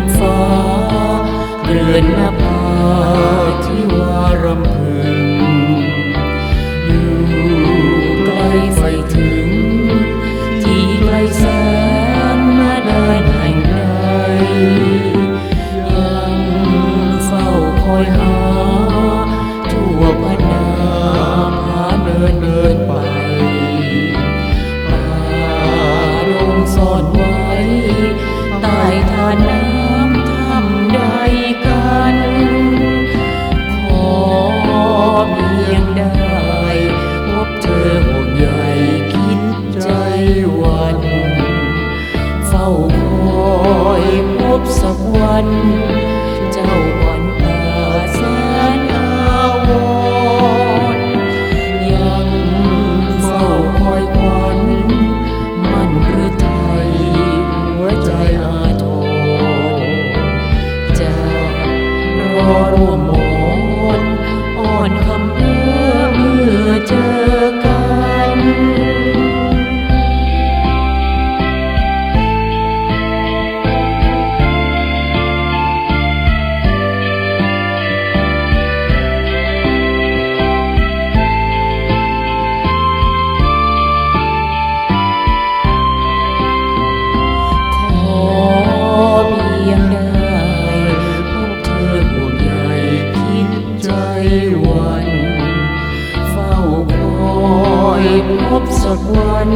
นฟ้าเรือนนภาที่วารำพึงอยู่ไกล้ไฟถึง ที่ไกลแสนนาแดนแห่งใดยังเฝ้าคอยหาทั่วพนาพาเดินเดินไปป่าดงซ่อนไว้ใต้ทานน้ อยพบสักวัน เจ้าขวัญตาแสนอาวรณ์ยังเฝ้าคอยควันมันหรือไทยหัวใจอาทรจะรอร่วมมอง วันเฝ้าคอยพบสักวัน